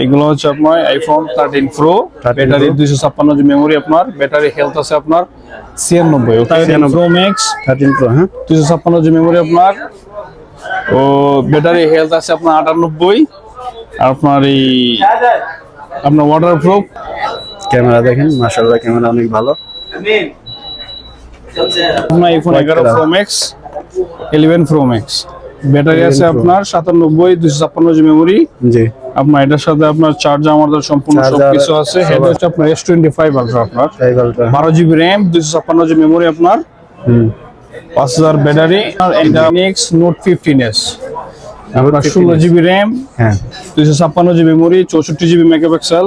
এগুলো হচ্ছে আপনার আইফোন থার্টিন প্রো 13 ব্যাটারি। দুইশো ছাপ্পান্ন জি মেমোরি আপনার ব্যাটারি হেলথ আছে আপনার ছিয়ানব্বই প্রো ম্যাক্স থার্টিন প্রো হ্যাঁ। দুইশো ছাপ্পান্ন জি মেমোরি আপনার ও ব্যাটারি হেলথ আছে আপনার আটানব্বই আর আপনার এই আপনার ওয়াটার প্রুফ ক্যামেরা দেখেন মাশাআল্লাহ ক্যামেরা অনেক ভালো। আপনার আইফোন এগারো। Pro max eleven pro max battery আছে আপনার সাতানব্বই দুইশো ছাপ্পান্ন জি মেমোরি জি। আপনার এটার সাথে আপনার চার্জার আমাদের সম্পূর্ণ সবকিছু আছে। হেড হচ্ছে আপনার এস টোয়েন্টি ফাইভ আলট্রা আপনার বারো জিবি র্যাম দুইশো ছাপ্পান্ন জিবি মেমোরি আপনার। পাঁচ হাজার ব্যাটারি আর এটা নেক্সট নোট ফিফটিন এস আপনার 15 ষোলো জিবি র্যাম হ্যাঁ। দুইশো ছাপ্পান্ন জিবি মেমোরি চৌষট্টি জিবি মেগাপিক্সেল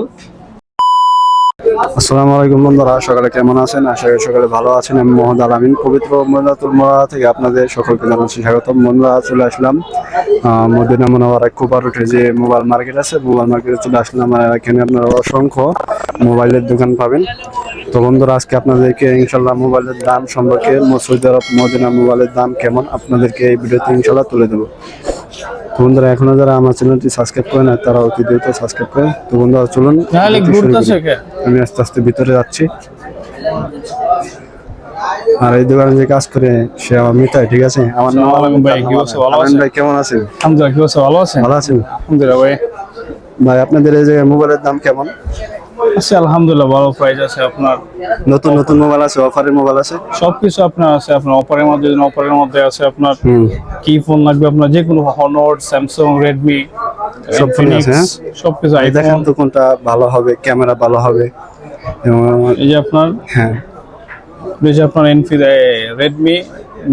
আসসালামু আলাইকুম বন্ধুরা, সকালে কেমন আছেন? আশা করি সকালে ভালো আছেন। আমি মোহাম্মদ আলামিন, পবিত্র মদিনাতুল মোড়া থেকে আপনাদের সকলকে জানাচ্ছি স্বাগতম। বন্ধুরা, চলে আসলাম মদিনা মনোয়ারা কুপার উঠে যে মোবাইল মার্কেট আছে, মোবাইল মার্কেটে চলে আসলাম। আর এখানে আপনারা অসংখ্য মোবাইলের দোকান পাবেন। তো বন্ধুরা, আজকে আপনাদেরকে ইনশাল্লাহ মোবাইলের দাম সম্পর্কে সৌদি আরব মদিনা মোবাইলের দাম কেমন? আপনাদেরকে এই ভিডিওতে ইনশাল্লাহ তুলে দেবো তো বন্ধুরা এখনও যারা আমার চ্যানেলটি সাবস্ক্রাইব করে না তারা অতি দ্রুত সাবস্ক্রাইব করে তো বন্ধুরা চলুন আমি আস্তে আস্তে ভিতরে যাচ্ছি। আর এই দোকানে যে কাজ করে সে আমার মিতাই ঠিক আছে? আমার নাম আলাইকুম ভাই, কি অবস্থা? ভালো আছেন? ভাই কেমন আছেন? আলহামদুলিল্লাহ কি অবস্থা? ভালো আছেন? ভালো আছেন? আলহামদুলিল্লাহ ভাই। ভাই আপনাদের এই যে মোবাইলের দাম কেমন? আছে আলহামদুলিল্লাহ ভালো প্রাইস আছে আপনার। নতুন নতুন মোবাইল আছে অফারের মোবাইল আছে? সবকিছু আপনার আছে আপনার অপারের মধ্যে অপারের মধ্যে আছে আপনার কি ফোন লাগবে আপনার যে কোনো হনর স্যামসাং রেডমি সব ফোনই আছে, হ্যাঁ? সবকিছু দেখেন তো কোনটা ভালো হবে ক্যামেরা ভালো হবে। এই যে আপনার? হ্যাঁ। এই যে আপনার এনফি রেডমি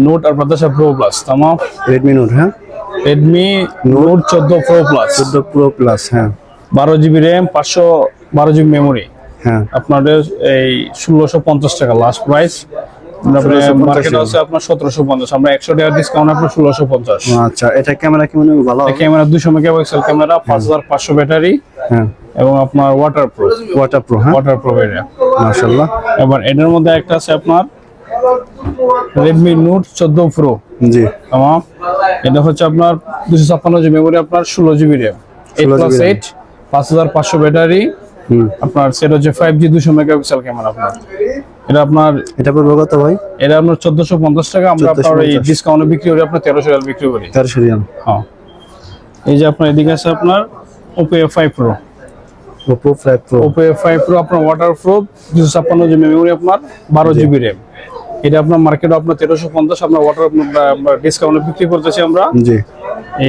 নোট আর বাতাসা প্রো প্লাস তামাম। রেডমি নোট হ্যাঁ? রেডমি নোট চোদ্দ প্রো প্লাস চোদ্দ প্রো প্লাস হ্যাঁ। বারো জিবি র্যাম পাঁচশো বারো জিবি মেমোরি হ্যাঁ। আপনাদের এই ষোলোশো পঞ্চাশ টাকা লাস্ট প্রাইস 1650 মার্কেট আছে আপনার সতেরোশো পঞ্চাশ। আমরা একশো টাকা ডিসকাউন্ট আপনার ষোলোশো পঞ্চাশ। আচ্ছা এটা ক্যামেরা হবে? ভালো ক্যামেরা দুশো মেগাপিক্সেল ক্যামেরা পাঁচ হাজার পাঁচশো ব্যাটারি হ্যাঁ। এবং আপনার ওয়াটার প্রুফ ওয়াটার প্রো হ্যাঁ। ওয়াটার প্রুফ এটা মাশাআল্লাহ। এবার এটার মধ্যে একটা আছে আপনার রেডমি নোট চোদ্দ প্রো জি। এটা হচ্ছে আপনার দুশো ছাপ্পান্ন জিবি মেমোরি আপনার ষোলো GB RAM eight plus eight পাঁচ হাজার পাঁচশো ব্যাটারি আপনার সেটা হচ্ছে ফাইভ জি দুশো মেগাপিক্সেল ক্যামেরা আপনার। এটা আপনার এটা পড়বে কত ভাই? এটা আপনার চোদ্দশো পঞ্চাশ টাকা আমরা আপনার এই ডিসকাউন্টে বিক্রি করি আপনার তেরোশো রিয়াল বিক্রি করি। তেরোশো রিয়াল হ্যাঁ। এই যে আপনার এদিকে আছে আপনার Oppo F five pro Oppo five pro Oppo F five pro আপনার ওয়াটার প্রুফ দুশো ছাপ্পান্ন জিবি মেমোরি আপনার বারো জিবি র্যাম এটা আপনার মার্কেটে আপনার তেরোশো পঞ্চাশ আপনার ওয়াটার ডিসকাউন্টে বিক্রি করতেছি আমরা। জি।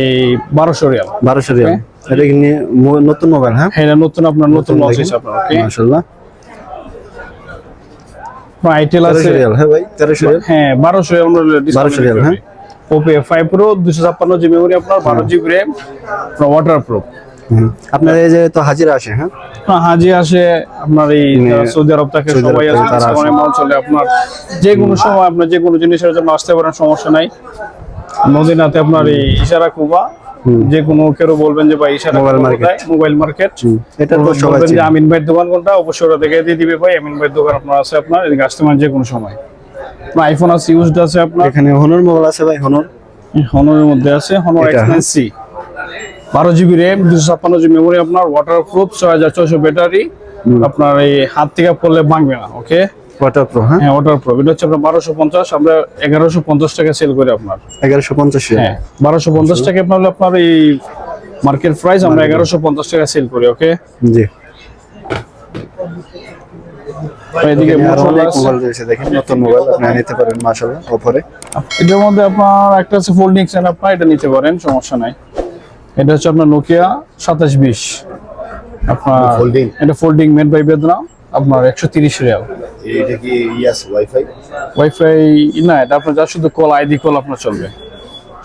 এই বারোশো রিয়াল বারোশো রিয়াল এটা কি নতুন মোবাইল হ্যাঁ? হ্যাঁ নতুন আপনার নতুন লঞ্চ হয়েছে আপনার ওকে মাশাআল্লাহ। আইটেল আছে। হ্যাঁ ভাই তেরোশো রিয়াল হ্যাঁ বারোশো আমরা 1200 রিয়াল, হ্যাঁ? ওপো ফাইভ প্রো দুশো ছাপ্পান্ন জিবি মেমোরি আপনার বারো জিবি র্যাম আপনার এই যে তো হাজিরা আসে হ্যাঁ? হাজি আসে আপনার এই মানে সৌদি আরব থেকে সবাই আসে অনেক চলে আপনার। যে কোনো সময় আপনার যে কোনো জিনিসের জন্য আসতে পারেন সমস্যা নাই। মদিনাতে আপনার এই ইশারা কুবা যে কোনো কেউ বলবেন যে ভাই ইশারা Mobile কুবা মোবাইল মার্কেট এটা তো সবাই বলবেন যে আমিন ভাইয়ের দোকান কোনটা? অবশ্যই ওরা দেখে দিয়ে দিবে ভাই আমিন ভাইয়ের দোকান আপনার আছে আপনার এদিকে আসতে পারেন যে কোনো সময়। আপনার আইফোন আছে ইউজড আছে আপনার। এখানে হনর মোবাইল আছে ভাই হনর হনরের মধ্যে আছে হনর এটা, হ্যাঁ? এক্স সি বারো জিবি র্যাম দুশো ছাপ্পান্ন জিবি মেমোরি আপনার ওয়াটার প্রুফ ছয় হাজার ছয়শো ব্যাটারি আপনার এই হাত থেকে পড়লে ভাঙবে না ওকে ওয়াটার প্রো হ্যাঁ হ্যাঁ ওয়াটার প্রুফ এটা হচ্ছে আপনার বারোশো পঞ্চাশ আমরা এগারোশো পঞ্চাশ টাকা সেল করি আপনার। এগারোশো পঞ্চাশ হ্যাঁ বারোশো পঞ্চাশ টাকা আপনার আপনার এই মার্কেট প্রাইস আমরা এগারোশো পঞ্চাশ টাকা সেল করি ওকে জি। এদিকে। মোবাইল রয়েছে দেখেন নতুন মোবাইল আপনি নিতে পারেন মাশাআল্লাহ অফারে এটার মধ্যে আপনার একটা আছে ফোল্ডিং আপনার এটা নিতে পারেন সমস্যা নাই। এটা হচ্ছে আপনার নোকিয়া সাতাশ বিশ। আপনার Folding? এটা ফোল্ডিং মেড বাই বেদনা আপনার একশো তিরিশ রিয়াল। এটা কি ইয়াস ওয়াইফাই? ওয়াইফাই না এটা আপনার যা শুধু কল আইডি কল আপনার চলবে।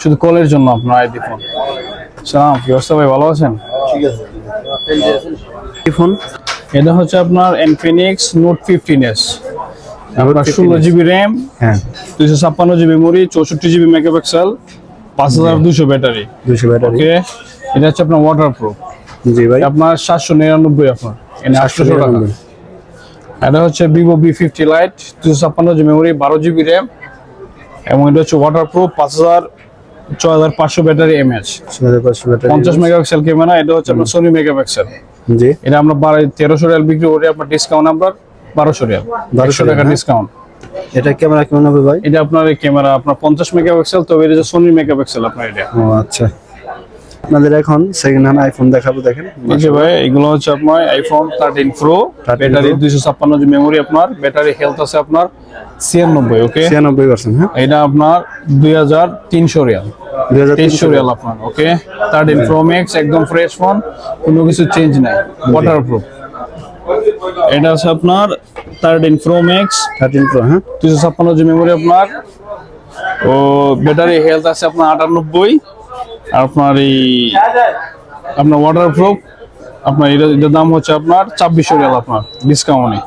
শুধু কলের জন্য আপনার আইডি ফোন। সালাম কি অবস্থা ভাই ভালো আছেন? ঠিক আছে। ফোন? এটা হচ্ছে আপনার ইনফিনিক্স নোট ফিফটিন এস আপনার ষোলো জিবি র্যাম হ্যাঁ। দুইশো ছাপ্পান্ন জিবি মেমোরি চৌষট্টি জিবি মেগাপিক্সেল পাঁচ হাজার দুশো ব্যাটারি। দুশো ব্যাটারি। ওকে এটা হচ্ছে আপনার ওয়াটার প্রুফ জি ভাই। আপনার সাতশো নিরানব্বই আপনার এনে আটশোশো টাকা। 799 এটা হচ্ছে ভিভো বি ফিফটি লাইট দুশো ছাপ্পান্ন জিবি মেমোরি বারো জিবি র্যাম এবং এটা হচ্ছে ওয়াটার প্রুফ পাঁচ হাজার ছয় হাজার পাঁচশো ব্যাটারি এমএচ পঞ্চাশ মেগাপিক্সেল ক্যামেরা এটা হচ্ছে আপনার সোনি মেগাপিক্সেল জি। এটা আমরা তেরোশো রিয়াল বিক্রি করি আপনার ডিসকাউন্ট আমরা বারোশো রিয়াল বারোশো টাকা ডিসকাউন্ট এটা ক্যামেরা কেমন হবে ভাই? এটা আপনার ক্যামেরা আপনার পঞ্চাশ মেগাপিক্সেল তবে এটা যে সোনি মেগাপিক্সেল আপনার এটা। ও আচ্ছা। আপনাদের এখন সেকেন্ড হ্যান্ড আইফোন দেখাবো দেখেন। যে ভাই এগুলো হচ্ছে আপনার iPhone thirteen pro 13 battery Pro। দুইশো ছাপ্পান্ন জি মেমোরি আপনার ব্যাটারি হেলথ আছে আপনার ছিয়ানব্বই ওকে ছিয়ানব্বই পার্সেন্ট হ্যাঁ। এটা আপনার দুই হাজার তিনশো রিয়াল। দুই হাজার তেইশশো রিয়াল। আপনার ওকে থার্টিন প্রো ম্যাক্স একদম ফ্রেশ ফোন কোনো কিছু চেঞ্জ নাই ওয়াটার প্রুফ এটা আছে আপনার thirteen pro max thirteen pro হ্যাঁ। দুইশো ছাপ্পান্ন জি মেমোরি আপনার ও ব্যাটারি হেলথ আছে আপনার আটানব্বই। আর আপনার এই আপনার ওয়াটার প্রুফ আপনার এটা এটার দাম হচ্ছে আপনার ছাব্বিশশো রিয়াল আপনার ডিসকাউন্টে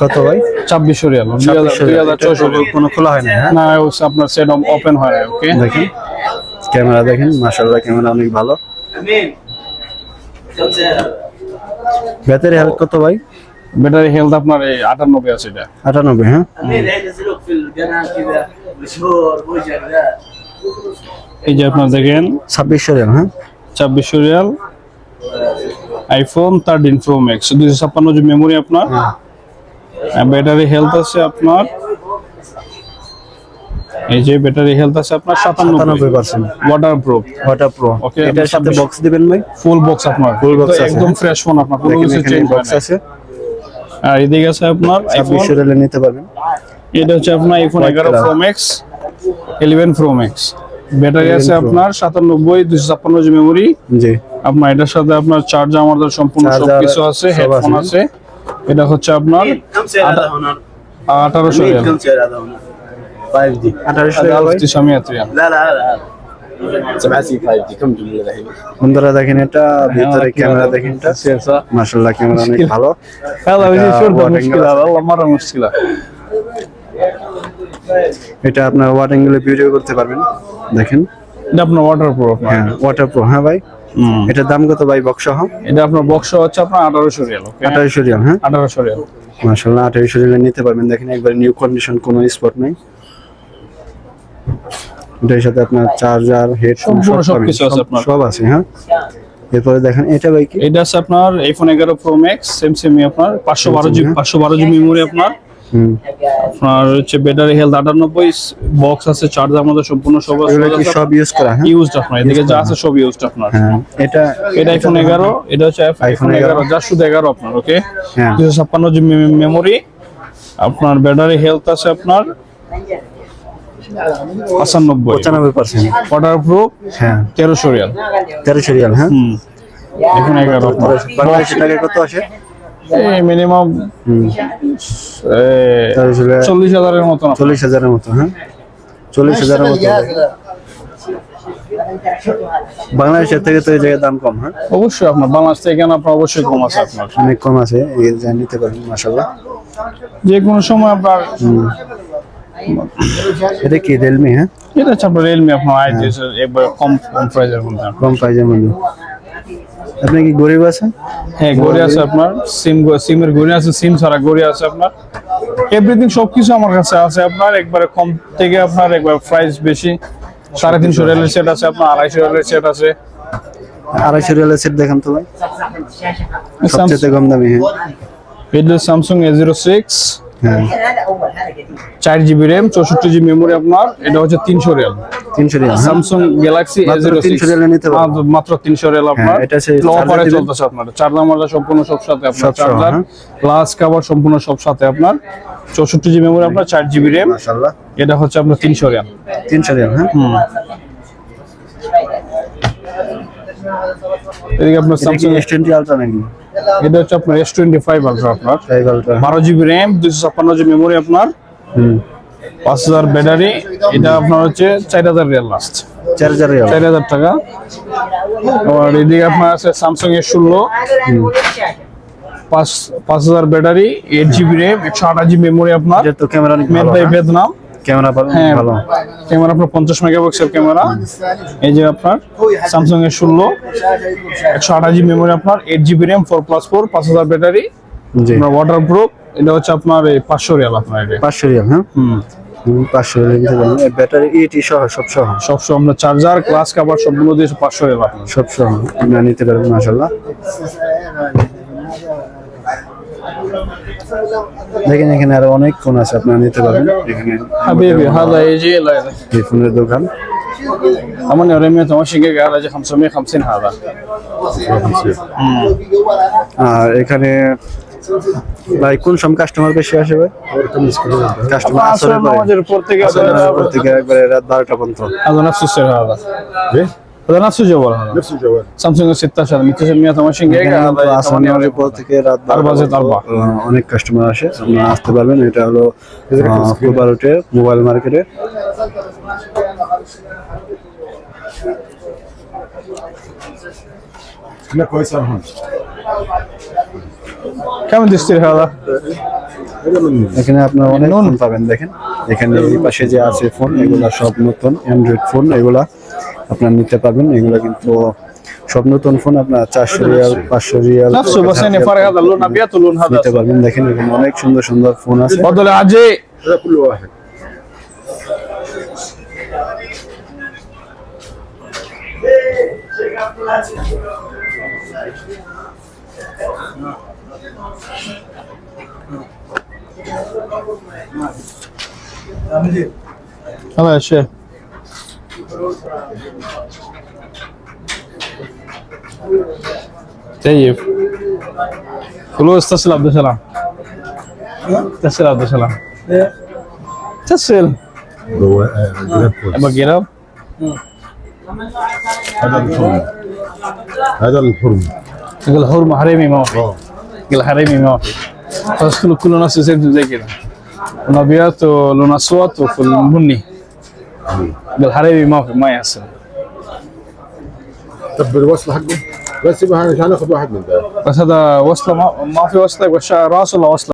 কত ভাই? ছাব্বিশশো রিয়াল দুই হাজার ছয়শো কোনো খোলা হয় না হ্যাঁ? না আপনার সেট ওপেন হয় ওকে দেখেন। ক্যামেরা দেখেন মাশাআল্লাহ ক্যামেরা অনেক ভালো। ব্যাটারি হেলথ কত ভাই? ব্যাটারি হেলথ আপনার এই আটানব্বই আছে এটা। আটানব্বই হ্যাঁ? এই যে আপনার দেখেন ছাব্বিশশো রিয়াল হ্যাঁ? ছাব্বিশশো রিয়াল আইফোন থার্টিন প্রো ম্যাক্স দুশো ছাপ্পান্ন জি মেমোরি আপনার। ব্যাটারি হেলথ আছে আপনার এই যে ব্যাটারি হেলথ আছে আপনার 97% water proof water proof okay এটার সাথে বক্স দিবেন ভাই? ফুল বক্স আপনার। ফুল বক্স আছে। একদম ফ্রেশ ফোন আপনার কোনো কিছু চেঞ্জ বক্স আছে। আর এদিকে আছে আপনার আইফোন নিতে পারবেন। এটা হচ্ছে আপনার iPhone 11 pro max 11 pro max battery 11 আছে Pro। আপনার সাতানব্বই দুশো ছাপ্পান্ন জি মেমোরি জি আপনার এটার সাথে আপনার চার্জার আমাদের সম্পূর্ণ Charger সবকিছু আছে সব হেডফোন আছে। আছে এটা হচ্ছে আপনার كم سعر هذا هنا؟ আঠারোশো রিয়াল كم سعر هذا هنا؟ 5 دي আঠারোশো রিয়াল ভাই তিনশো আমি এত রিয়াল لا لا هذا هذا 7 سي 5 دي كم جمله الحين؟ বন্ধুরা দেখেন এটা ভিতরে ক্যামেরা দেখেন এটা মাশাআল্লাহ ক্যামেরা অনেক ভালো هذا এটা بدي شرطة water مشكلة glass। এটা আপনার ওয়াট অ্যাঙ্গেলে ভিডিও করতে পারবেন। দেখেন। এটা আপনার ওয়াটার প্রুফ হ্যাঁ ওয়াটার প্রো হ্যাঁ ভাই? এটার দাম কত ভাই বক্স সহ এটা আপনার বক্স হচ্ছে আপনার আঠারোশো রিয়াল আঠারোশো রিয়াল হ্যাঁ? আঠারোশো রিয়াল। মাশাআল্লাহ আঠারোশো রিয়ালে নিতে পারবেন। দেখেন একবার নিউ কন্ডিশন কোনো স্পট নাই। এটার সাথে আপনার চার্জার হেডফোন সব কিছু আছে আপনার। সব আছে হ্যাঁ? এরপরে দেখেন এটা ভাই কি? এটা আছে আপনার আইফোন এগারো প্রো ম্যাক্স সেম সেমি আপনার। পাঁচশো বারো জিবি পাঁচশো বারো জিবি মেমোরি আপনার। আপনার হচ্ছে ব্যাটারি হেলথ আটানব্বই বক্স আছে চার্জার আমাদের সম্পূর্ণ সব সব ইউজ করা হ্যাঁ? ইউজড আপনার এদিকে যা আছে সব ইউজড আপনার। হ্যাঁ এটা এটা আইফোন এগারো এটা হচ্ছে আইফোন এগারো 11 যা শুধু এগারো আপনার ওকে হ্যাঁ। দুশো ছাপ্পান্ন জিবি মেমোরি আপনার ব্যাটারি হেলথ আছে আপনার ওয়াটার প্রুফ হ্যাঁ। তেরোশো রিয়াল। তেরোশো রিয়াল হ্যাঁ? এখন এগারো আপনার। বাংলাদেশের টাকা কত আসে? এই মিনিমাম চল্লিশ হাজারের মতন চল্লিশ হাজারের মতো হ্যাঁ? চল্লিশ হাজারের মতো বাংলাদেশের থেকে তো এই জায়গায় দাম কম হ্যাঁ? অবশ্যই আপনার বাংলাদেশ থেকে এখানে আপনার অবশ্যই কম আছে আপনার। অনেক কম আছে এই নিতে পারেন মাসাল্লাহ যে কোনো সময় আপনার এটা কি রিয়েলমি হ্যাঁ? এটা হচ্ছে আপনার রিয়েলমি আপনার আই একবার কম কম প্রাইজের মধ্যে। কম প্রাইজের মধ্যে। আপনি কি গরিব আছেন? হ্যাঁ গড়ি আছে আপনার। সিম সিমের গড়ি আছে সিম ছাড়া গড়ি আছে আপনার। এভরিথিং সবকিছু আমার কাছে আছে আপনার। একবারে কম থেকে আপনার একবার প্রাইস বেশি। সাড়ে তিনশো রিয়ালের সেট আছে আপনার আড়াইশো রিয়ালের সেট আছে। আড়াইশো রিয়ালের সেট দেখান তো ভাই। সবচেয়ে কম দামি হ্যাঁ। এটা স্যামসাং এ জিরো সিক্স চার জিবি র্যাম চৌষট্টি জিবি মেমোরি আপনার এটা হচ্ছে তিনশো রিয়াল তিনশো রিয়াল হ্যাঁ। স্যামসাং গ্যালাক্সি এ মাত্র জিরো 300 রিয়ালে নিতে পারবেন। মাত্র তিনশো রিয়াল আপনার। হ্যাঁ, এটা সেই অফারে চলতেছে আপনার। চার্জার মার্জার সম্পূর্ণ সব সাথে আপনার। চার্জার হ্যাঁ। গ্লাস কভার সম্পূর্ণ সব সাথে আপনার। চৌষট্টি জিবি মেমোরি আপনার জিবি র্যাম এটা হচ্ছে আপনার তিনশো রিয়াল। তিনশো রিয়াল হ্যাঁ। হুম। এদিকে আপনার স্যামসাং এস টোয়েন্টি আলট্রা নাকি? এটা হচ্ছে আপনার এস টোয়েন্টি ফাইভ আলট্রা আপনার। আলট্রা জিবি র্যাম মেমোরি আপনার। হুম। পাঁচ হাজার ব্যাটারি এটা আপনার হচ্ছে চার হাজার রিয়াল লাস্ট চার হাজার রিয়াল। চার হাজার টাকা। আর এদিকে আপনার আছে স্যামসাং এর ষোলো। পাঁচ পাঁচ হাজার ব্যাটারি এইট জিবি র্যাম একশো আঠাশ জিবি মেমোরি আপনার। এটা তো ক্যামেরা ভালো বাই? ভিয়েতনাম ক্যামেরা ভালো হ্যাঁ ভালো। ক্যামেরা আপনার পঞ্চাশ মেগাপিক্সেল ক্যামেরা এই যে আপনার স্যামসাং এর ষোলো একশো আঠাশ জিবি মেমোরি আপনার eight GB RAM four plus four পাঁচ হাজার ব্যাটারি। জি। আপনার ওয়াটার প্রুফ এটা হচ্ছে আপনার এই পাঁচশো রিয়াল আপনার এটা। পাঁচশো রিয়াল হ্যাঁ? ব্যাটারি আমরা চার্জার সবগুলো দিয়ে নিতে পারবেন এখানে আরও আছে নিতে দোকান। আমার তোমার হ্যাঁ আর এখানে ভাই কোন সব কাস্টমার বেশি আসে ভাই কাস্টমার عصر আসলে المواجر البرتغال থেকে একবারে রাত বারোটা পর্যন্ত هذا نفس السعر هذا ايه هذا نفس الجوال هذا نفس الجوال سامسونج 16 128 جيجا هذا يجي আসমানি 8 পর থেকে রাত أربعة زائد أربعة. আহ, অনেক কাস্টমার আসে আপনারা আসতে পারবেন এটা হলো কোবারোটে মোবাইল মার্কেটে احنا كويس ارهم কেমন দৃষ্টির হলো এখানে আপনার অনেক ফোন পাবেন দেখেন। এখানে এই পাশে যে আছে ফোন এগুলা সব নতুন অ্যান্ড্রয়েড ফোন এগুলা আপনার নিতে পারবেন। এগুলা কিন্তু সব নতুন ফোন আপনার চারশো রিয়াল পাঁচশো রিয়াল নিতে পারবেন। দেখেন এখানে অনেক সুন্দর সুন্দর ফোন আছে। বদলে আজে Thank you. هلا يا شيخ طيب. فلوس تصل عبد السلام. تصل عبد السلام. تصل ابو جناب هذا الحرم. هذا الحرم. الحرم حريمي ما في. آه. الحريمي ما في. خلاص كله كله نفس زي زي كده. ابيض ولون اسود وفي البني يقول حريمي ما في ما يحصل. طب الوصل حقه؟ بس يبقى ناخذ واحد من ده بس هذا وصلة ما, ما في وصلة يبقى شا- رأس ولا وصلة.